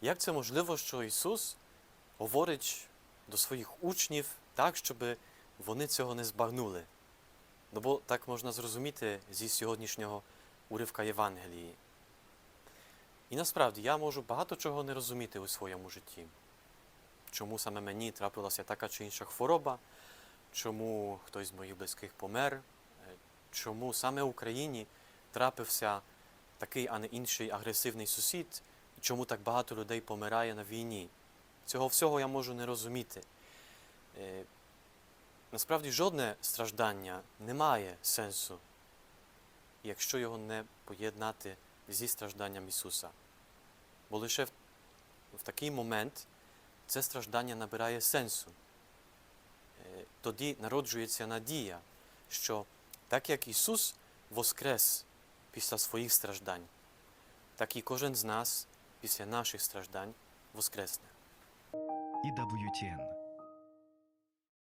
Як це можливо, що Ісус говорить до своїх учнів так, щоб вони цього не збагнули? Ну бо так можна зрозуміти зі сьогоднішнього уривка Євангелії. І насправді я можу багато чого не розуміти у своєму житті. Чому саме мені трапилася така чи інша хвороба, чому хтось з моїх близьких помер, е, чому саме в Україні трапився такий, а не інший агресивний сусід, чому так багато людей помирає на війні. Цього всього я можу не розуміти. Е, Насправді жодне страждання не має сенсу, якщо його не поєднати зі стражданням Ісуса. Бо лише в, такий момент це страждання набирає сенсу. Е, Тоді народжується надія, що так як Ісус воскрес після своїх страждань, так і кожен з нас після наших страждань воскресне. EWTN